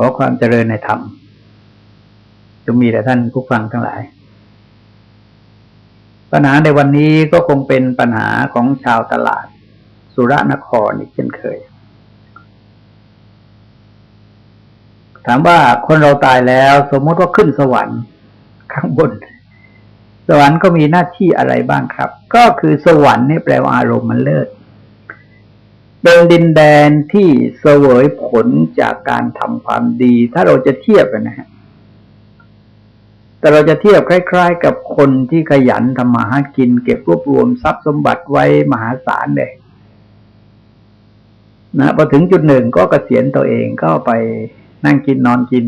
ขอความเจริญในธรรมจะมีแต่ท่านผู้ฟังทั้งหลาย ปัญหาในวันนี้ก็คงเป็นปัญหาของชาวตลาด สุรนครอีกเช่นเคย ถามว่าคนเราตายแล้วสมมติว่าขึ้นสวรรค์ข้างบน สวรรค์ก็มีหน้าที่อะไรบ้างครับ ก็คือสวรรค์นี่แปลว่าอารมณ์มันเลิศ เป็นดินแดนที่เสวยผลจากการทำความดี ถ้าเราจะเทียบกันนะฮะแต่เราจะเทียบคล้าย ๆ กับคนที่ขยันทำมาหากิน เก็บรวบรวมทรัพย์สมบัติไว้มหาศาลเลยนะพอถึงจุดหนึ่งก็เกษียณตัวเองก็ไปนั่งกินนอนกิน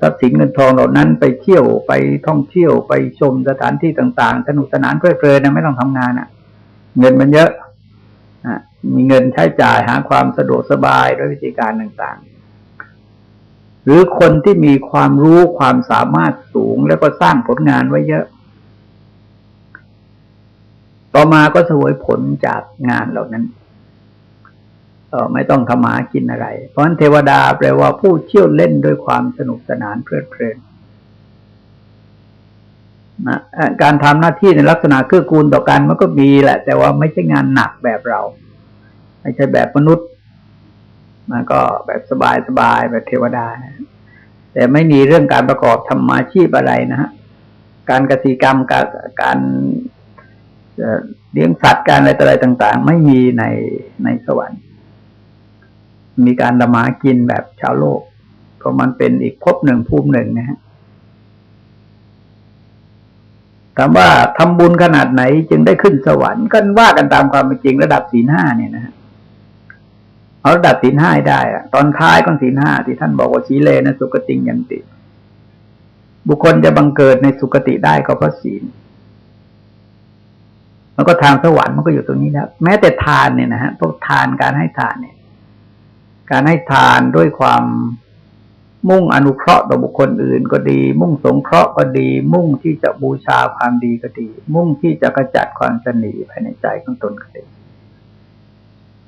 ทรัพย์สินเงินทองเหล่านั้นไปเที่ยวไปท่องเที่ยวไปชมสถานที่ต่างๆ สนุกสนานเพลิดเพลินนะไม่ต้องทำงานอะ่ะ เงินมันเยอะ มีเงินใช้จ่ายหาความสะดวกสบายด้วยวิธีการต่างๆ หรือคนที่มีความรู้ความสามารถสูงแล้วก็สร้างผลงานไว้เยอะ ต่อมาก็สวยผลจากงานเหล่านั้นเออไม่ต้องทำมากินอะไร เพราะฉะนั้นเทวดาแปลว่าผู้เชี่ยวเล่นด้วยความสนุกสนานเพลิดเพลิน นะการทำหน้าที่ในลักษณะเกื้อกูลต่อกันมันก็มีแหละ แต่ว่าไม่ใช่งานหนักแบบเรา ไม่ใช่แบบมนุษย์มันก็แบบสบายสบายแบบเทวดานะแต่ไม่มีเรื่องการประกอบทำมาชีพอะไรนะฮะการกสิกรรมการการเลี้ยงสัตว์การอะไรอะไรต่าง ๆ ไม่มีในในสวรรค์ มีการละมากินแบบชาวโลก เพราะมันเป็นอีกภพหนึ่งภูมิหนึ่งนะฮะ ถามว่าทำบุญขนาดไหนจึงได้ขึ้นสวรรค์ก็ว่ากันตามความเป็นจริงระดับศีลห้าเนี่ยนะฮะเอาระดับศีลห้าได้อะตอนท้ายของศีลห้าที่ท่านบอกว่าชีเลนะสุกติงยันติ บุคคลจะบังเกิดในสุกติได้ก็เพราะศีลแล้วก็ทางสวรรค์มันก็อยู่ตรงนี้แล้วแม้แต่ทานเนี่ยนะฮะพวกทานการให้ทานเนี่ย การให้ทานด้วยความ มุ่งอนุเคราะห์ต่อบุคคลอื่นก็ดี มุ่งสงเคราะห์ก็ดี มุ่งที่จะบูชาความดีก็ดี มุ่งที่จะกระจัดความสนีภายในใจของตนก็ดี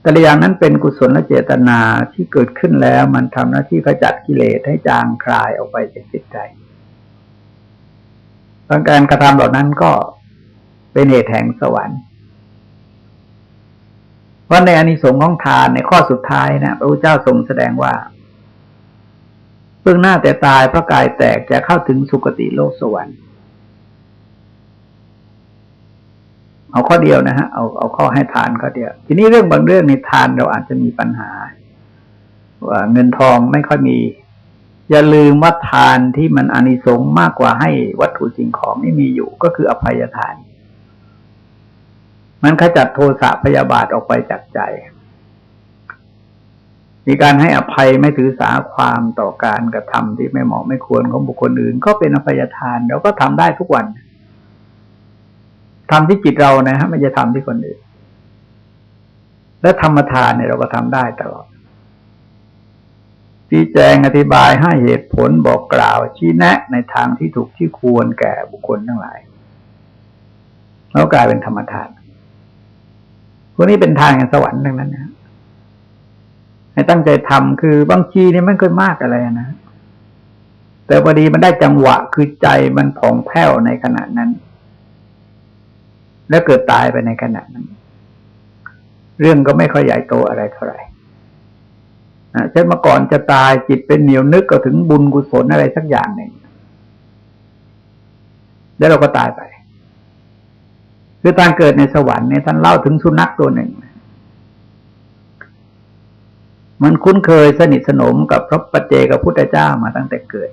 แต่ละอย่างนั้นเป็นกุศลและเจตนาที่เกิดขึ้นแล้ว มันทำหน้าที่ขจัดกิเลสให้จางคลายออกไปจากจิตใจการกระทำเหล่านั้นก็เป็นเหตุแห่งสวรรค์เพราะในอนิสงส์ของทานในข้อสุดท้ายนะพระพุทธเจ้าทรงแสดงว่า เพิ่งหน้าแต่ตายพระกายแตกจะเข้าถึงสุคติโลกสวรรค์ เอาข้อเดียวนะฮะเอาเอาข้อให้ทานข้อเดียว ทีนี้เรื่องบางเรื่องในทานเราอาจจะมีปัญหา ว่าเงินทองไม่ค่อยมี อย่าลืมว่าทานที่มันอนิสงส์มากกว่าให้วัตถุสิ่งของที่มีอยู่ก็คืออภัยทาน มันขจัดโทสะพยาบาทออกไปจากใจ มีการให้อภัยไม่ถือสาความต่อการกระทำที่ไม่เหมาะไม่ควรของบุคคลอื่น ก็เป็นอภัยทานเราก็ทำได้ทุกวันทำที่จิตเรานะฮะไม่จะทำที่คนอื่น และธรรมทานเนี่ยเราก็ทำได้ตลอดชี้แจงอธิบายให้เหตุผลบอกกล่าวชี้แนะในทางที่ถูกที่ควรแก่บุคคลทั้งหลาย แล้วกลายเป็นธรรมทานพวกนี้เป็นทางแห่งสวรรค์ทั้งนั้นนะ ให้ตั้งใจทำคือบางทีนี่ไม่เคยมากอะไรนะ แต่พอดีมันได้จังหวะคือใจมันผ่องแผ้วในขณะนั้น แล้วเกิดตายไปในขณะนั้น เรื่องก็ไม่ค่อยใหญ่โตอะไรเท่าไหร่เช่นเมื่อก่อนจะตายจิตเป็นเหนียวนึกก็ถึงบุญกุศลอะไรสักอย่างหนึ่งแล้วเราก็ตายไป คือตอนเกิดในสวรรค์เนี่ยท่านเล่าถึงสุนัขตัวหนึ่ง มันคุ้นเคยสนิทสนมกับพระปัจเจกับพุทธเจ้ามาตั้งแต่เกิด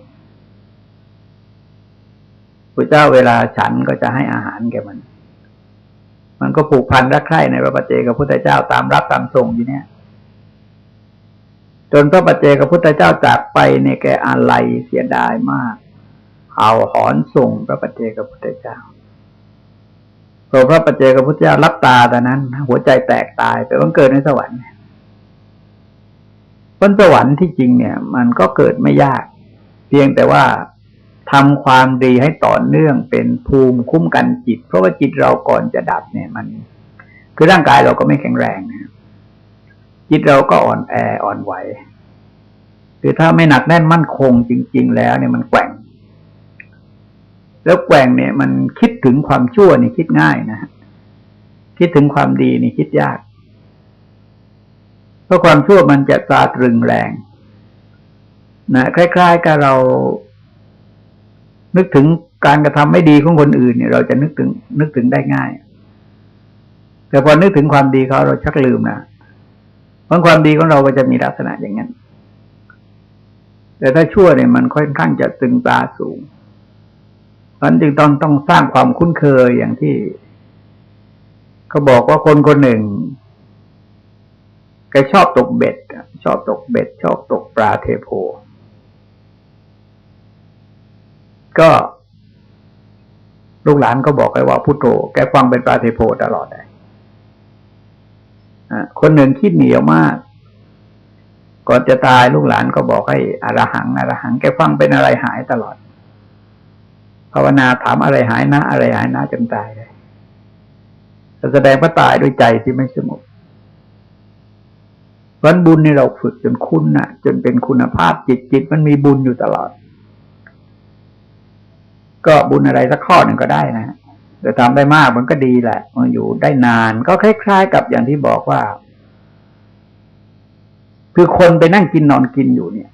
พระเจ้าเวลาฉันก็จะให้อาหารแกมัน มันก็ผูกพันรักใคร่ในพระปัจเจกับพุทธเจ้าตามรับตามส่งอยู่เนี่ย จนพระปัจเจกับพุทธเจ้าจากไปในแกอะไรเสียดายมาก เอาหอนส่งพระปัจเจกับพุทธเจ้าพอพระปัจเจกับพุทธเจ้ารับตาแต่นั้น หัวใจแตกตายไปวันเกิดในสวรรค์ บนสวรรค์ที่จริงเนี่ย มันก็เกิดไม่ยาก เพียงแต่ว่าทำความดีให้ต่อเนื่องเป็นภูมิคุ้มกันจิต เพราะว่าจิตเราก่อนจะดับเนี่ยมัน คือร่างกายเราก็ไม่แข็งแรงนะจิตเราก็อ่อนแออ่อนไหวคือถ้าไม่หนักแน่นมั่นคงจริง ๆ แล้วเนี่ยมันแกว่ง แล้วแกว่งเนี่ย มันคิดถึงความชั่วนี่คิดง่ายนะฮะคิดถึงความดีนี่คิดยาก เพราะความชั่วมันจะตราตรึงแรงนะคล้าย ๆ กับเรา นึกถึงการกระทำไม่ดีของคนอื่นเนี่ย เราจะนึกถึง นึกถึงได้ง่าย แต่พอนึกถึงความดีเขาเราชักลืมนะเพราะความดีของเราก็จะมีลักษณะอย่างนั้น แต่ถ้าชั่วเนี่ยมันค่อนข้างจะตึงตาสูงเพราะจึงต้องต้องสร้างความคุ้นเคยอย่างที่ เขาบอกว่าคนคนหนึ่ง กชอบตกเบ็ด ชอบตกเบ็ด ชอบตกปลาเทโพ ก็ลูกหลานก็บอกไปว่าพุโทโธแกฟังเป็นปลาเทโพตลอดเลยคนหนึ่งคิดเหนียวมาก ก่อนจะตายลูกหลานก็บอกให้อรหังอรหังแกฟังเป็นอะไรหายตลอด ภาวนาถามอะไรหายนะ อะไรหายนะจนตายเลยแสดงว่าตายด้วยใจที่ไม่สงบ วันบุญนี่เราฝึกจนคุ้นนะจนเป็นคุณภาพจิตจิตมันมีบุญอยู่ตลอด ก็บุญอะไรสักข้อหนึ่งก็ได้นะแต่ทำได้มากมันก็ดีแหละ มันอยู่ได้นาน ก็คล้ายๆกับอย่างที่บอกว่า คือคนไปนั่งกินนอนกินอยู่เนี่ย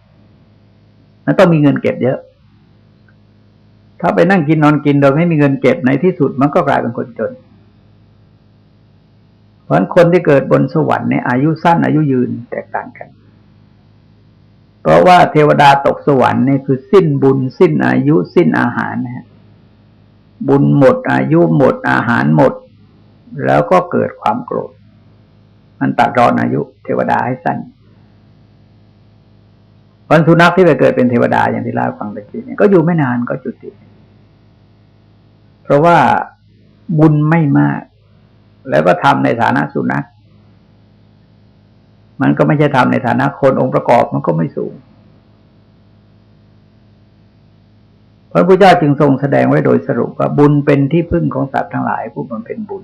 มันต้องมีเงินเก็บเยอะ ถ้าไปนั่งกินนอนกินโดยไม่มีเงินเก็บในที่สุดมันก็กลายเป็นคนจน ราะคนที่เกิดบนสวรรค์เนี่ยอายุสั้นอายุยืนแตกต่างกัน เพราะว่าเทวดาตกสวรรค์เนี่ยคือสิ้นบุญสิ้นอายุสิ้นอาหารนะฮะบุญหมด อายุหมดอาหารหมด แล้วก็เกิดความโกรธ มันตัดรอนอายุ เทวดาให้สั้นวันสุนัขที่ไปเกิดเป็นเทวดาอย่างที่เล่าฟังตะกี้เนี่ยก็อยู่ไม่นานก็จุติ เพราะว่าบุญไม่มาก แล้วก็ทำในฐานะสุนัข มันก็ไม่ใช่ทำในฐานะคนองค์ประกอบมันก็ไม่สูง พระพุทธเจ้าจึงทรงแสดงไว้โดยสรุปว่าบุญเป็นที่พึ่งของสัตว์ทั้งหลายผู้มันเป็นบุญ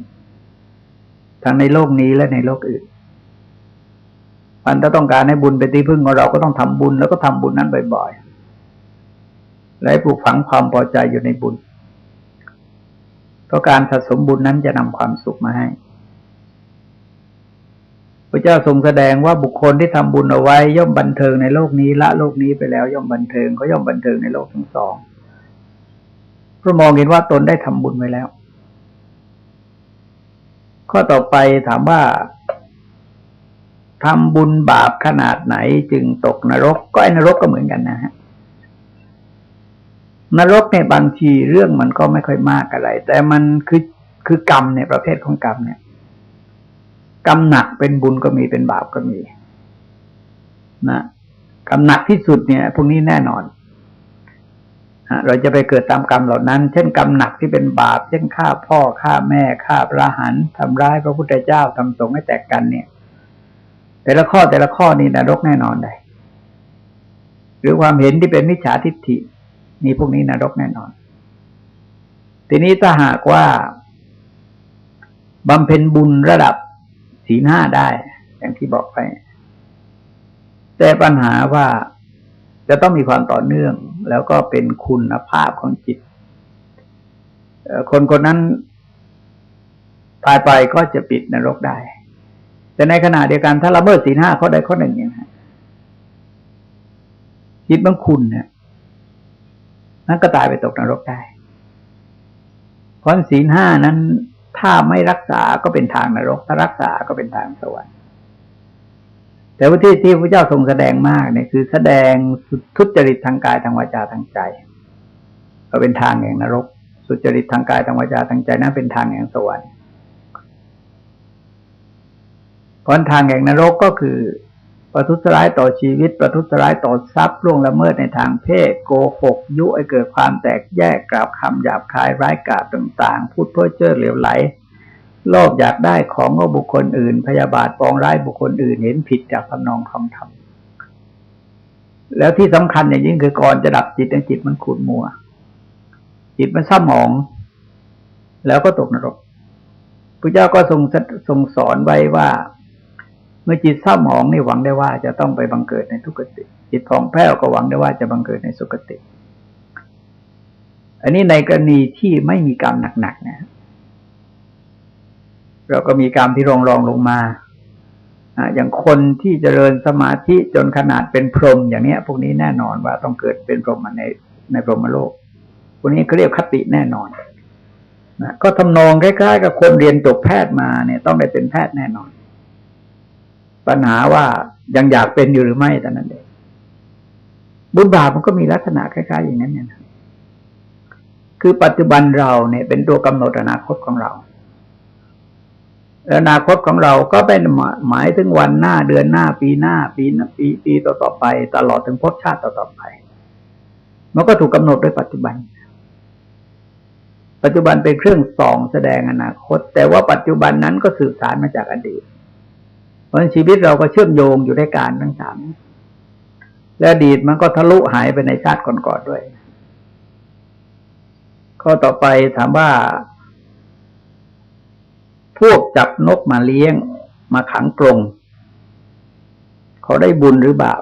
ทั้งในโลกนี้และในโลกอื่นมันถ้าต้องการให้บุญเป็นที่พึ่งของเราก็ต้องทำบุญแล้วก็ทำบุญนั้นบ่อยๆ และปลูกฝังความพอใจอยู่ในบุญ เพราะการสะสมบุญนั้นจะนำความสุขมาให้พระเจ้าทรงแสดงว่าบุคคลที่ทำบุญเอาไว้ย่อมบันเทิงในโลกนี้ละโลกนี้ไปแล้วย่อมบันเทิงเขาย่อมบันเทิงในโลกทั้งสองเพราะมองเห็นว่าตนได้ทำบุญไว้แล้ว ข้อต่อไปถามว่าทำบุญบาปขนาดไหนจึงตกนรกก็ไอ้นรกก็เหมือนกันนะฮะ นรกเนี่ยบางทีเรื่องมันก็ไม่ค่อยมากอะไร แต่มันคือคือกรรมเนี่ยประเภทของกรรมเนี่ยกรรมหนักเป็นบุญก็มีเป็นบาปก็มีนะกรรมหนักที่สุดเนี่ย พวกนี้แน่นอนเราจะไปเกิดตามกรรมเหล่านั้น เช่นกรรมหนักที่เป็นบาป เช่นฆ่าพ่อฆ่าแม่ฆ่าพระหันทำร้ายพระพุทธเจ้าทำสงฆ์ให้แตกกันเนี่ย แต่ละข้อแต่ละข้อนี้นรกแน่นอนได้หรือความเห็นที่เป็นมิจฉาทิฏฐิ นี่พวกนี้นรกแน่นอน ทีนี้ถ้าหากว่าบำเพ็ญบุญระดับสีหน้าได้ อย่างที่บอกไป แต่ปัญหาว่าจะต้องมีความต่อเนื่อง แล้วก็เป็นคุณภาพของจิต คนคนนั้นตายไปก็จะปิดนรกได้ แต่ในขณะเดียวกันถ้าละเมิดสีห้าข้อใดข้อหนึ่งเนี่ยจิตมันคุณเนี่ย นั้นก็ตายไปตกนรกได้เพราะศีลห้านั้น ถ้าไม่รักษาก็เป็นทางนรก ถ้ารักษาก็เป็นทางสวรรค์แต่ว่าที่ที่พระเจ้าทรงแสดงมากเนี่ยคือแสดงทุจริตทางกายทางวาจาทางใจ ก็เป็นทางแห่งนรกสุจริตทางกายทางวาจาทางใจนั้นเป็นทางแห่งสวรรค์เพราะทางแห่งนรกก็คือ ประทุษร้ายต่อชีวิต ประทุษร้ายต่อทรัพย์ล่วงละเมิดในทางเพศ โกหกยุให้เกิดความแตกแยกกล่าวคำหยาบคายร้ายกาจต่างๆ พูดเพ้อเจ้อเหลวไหลโลภอยากได้ของของบุคคลอื่น พยาบาทปองร้ายบุคคลอื่นเห็นผิดจากคำนองคำธรรมแล้วที่สำคัญอย่างยิ่งคือก่อนจะดับจิตจิตมันขุ่นมัว จิตมันเศร้าหมอง แล้วก็ตกนรกพระเจ้าก็ทรงทรงสอนไว้ว่า เมื่อจิตเศร้าหมองนี่หวังได้ว่าจะต้องไปบังเกิดในทุกติ จิตผ่องแผ้วก็หวังได้ว่าจะบังเกิดในสุคติ อันนี้ในกรณีที่ไม่มีกรรมหนักๆนะ เราก็มีกรรมที่รองรองลงมาอย่างคนที่เจริญสมาธิจนขนาดเป็นพรหมอย่างเนี้ย พวกนี้แน่นอนว่าต้องเกิดเป็นพรหมในในพรหมโลก พวกนี้เขาเรียกคติแน่นอนนะก็ทำนองคล้ายๆ กับคนเรียนจบแพทย์มาเนี่ย ต้องได้เป็นแพทย์แน่นอน ปัญหาว่ายังอยากเป็นอยู่หรือไม่แต่นั้นเองบุญบาปมันก็มีลักษณะคล้ายๆอย่างนั้นเนี่ยคือปัจจุบันเราเนี่ย เป็นตัวกำหนดอนาคตของเราอนาคตของเราก็เป็นหมายถึงวันหน้าเดือนหน้า ปีหน้า ปีนปีปีต่อต่อไป ตลอดถึงพชาติต่อต่อไป มันก็ถูกกำหนดโดยปัจจุบัน ปัจจุบันเป็นเครื่องส่องแสดงอนาคต แต่ว่าปัจจุบันนั้นก็สืบสานมาจากอดีต เพราะชีวิตเราก็เชื่อมโยงอยู่ในการทั้งสามและอดีตมันก็ทะลุหายไปในชาติก่อนๆด้วย ข้อต่อไปถามว่า พวกจับนกมาเลี้ยงมาขังกรงเขาได้บุญหรือบาป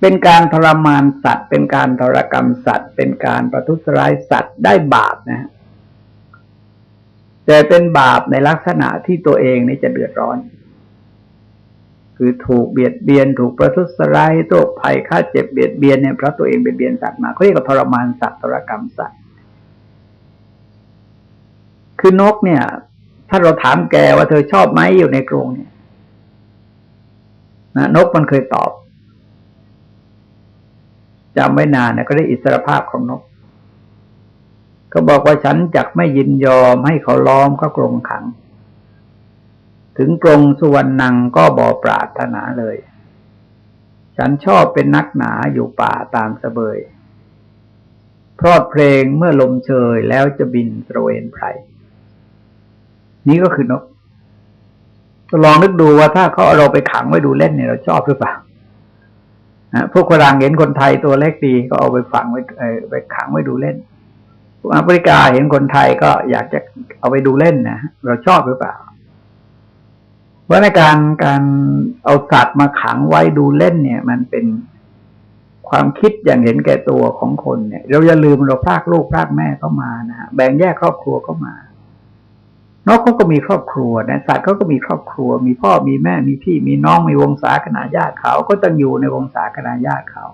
เป็นการทรมานสัตว์ เป็นการทรกรรมสัตว์ เป็นการประทุษร้ายสัตว์ได้บาปนะ แต่เป็นบาปในลักษณะที่ตัวเองนี่จะเดือดร้อน คือถูกเบียดเบียน ถูกประทุษร้ายโรคภัยค่าเจ็บเบียดเบียนเนี่ยเพราะตัวเองเบียดเบียนสัตว์มาเขาเรียกว่าทรมานสัตว์ทรกรรมสัตว์คือนกเนี่ย ถ้าเราถามแกว่าเธอชอบไหมอยู่ในกรงเนี่ยนะนกมันเคยตอบจำไม่นานนะก็ได้อิสรภาพของนก ก็บอกว่าฉันจักไม่ยินยอมให้เขาล้อมเขากรงขัง ถึงกรงสุวรรณังก็บอปรารถนาเลย ฉันชอบเป็นนักหนาอยู่ป่าตามสเสบยพรอดเพลงเมื่อลมเชยแล้วจะบินตระเวนไพรนี่ก็คือนกลองนึกดูว่าถ้าเขาเอาเราไปขังไว้ดูเล่นเนี่ยเราชอบหรือเปล่าพวกฝรั่งเห็นคนไทยตัวเล็กดีก็เอาไปฝังไว้ไปขังไว้ดูเล่น แอฟริกาเห็นคนไทยก็อยากจะเอาไปดูเล่นนะเราชอบหรือเปล่าเพราะในการการเอาสัตว์มาขังไว้ดูเล่นเนี่ย มันเป็นความคิดอย่างเห็นแก่ตัวของคนเนี่ย เราอย่าลืมเราพากลูกพรากแม่เข้ามานะแบ่งแยกครอบครัวเข้ามานกเขาก็มีครอบครัวนะสัตว์เขาก็มีครอบครัว มีพ่อมีแม่มีพี่มีน้องมีวงศาคณาญาติเขาก็ต้องอยู่ในวงศาคณาญาติเขา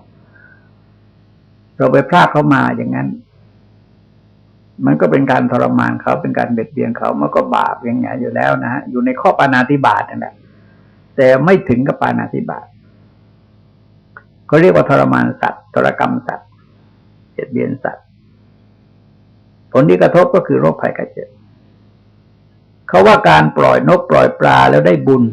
เราไปพลาดเขามาอย่างนั้น มันก็เป็นการทรมานเขาเป็นการเบียดเบียนเขามันก็บาปอย่างเงี้ยอยู่แล้วนะฮะอยู่ในข้อปานาติบาตนั่นแหละแต่ไม่ถึงกับปานาติบาตเขาเรียกว่าทรมานสัตว์ทรกรรมสัตว์เบียดเบียนสัตว์ ผลที่กระทบก็คือโรคภัยไข้เจ็บเขาว่าการปล่อยนกปล่อยปลาแล้วได้บุญ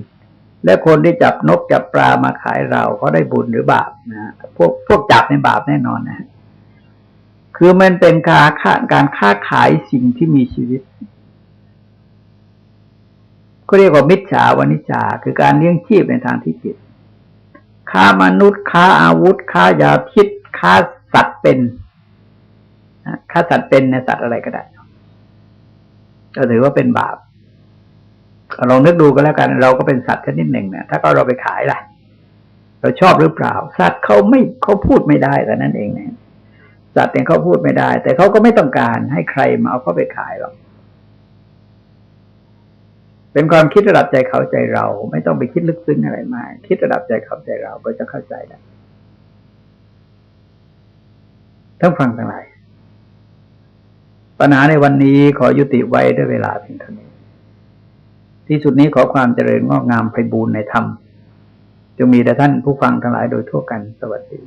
และคนที่จับนกจับปลามาขายเราเขาได้บุญหรือบาปนะพวกพวกจับในบาปแน่นอนนะ คือมันเป็นการค้าการค้าขายสิ่งที่มีชีวิตก็เรียกว่ามิจฉาวานิจาคือการเลี้ยงชีพในทางที่ผิดค้ามนุษย์ค้าอาวุธค้ายาพิษค้าสัตว์เป็นค้าสัตว์เป็นในสัตว์อะไรก็ได้ก็ถือว่าเป็นบาปลองนึกดูก็แล้วกัน เราก็เป็นสัตว์ชนิดหนึ่งนะถ้าก็เราไปขายล่ะ เราชอบหรือเปล่า สัตว์เขาไม่เขาพูดไม่ได้แต่นั่นเองนะ สัตว์เองเขาพูดไม่ได้ แต่เขาก็ไม่ต้องการให้ใครมาเอาเขาไปขายหรอกเป็นความคิดระดับใจเขาใจเรา ไม่ต้องไปคิดลึกซึ้งอะไรมากคิดระดับใจเขาใจเราก็จะเข้าใจได้ทั้งฟังทั้งหลายปัญหาในวันนี้ขอยุติไว้ด้วยเวลาเพียงเท่านี้ ที่สุดนี้ขอความเจริญงอกงามไพบูรณ์ในธรรมจงมีแด่ท่านผู้ฟังทั้งหลายโดยทั่วกันสวัสดี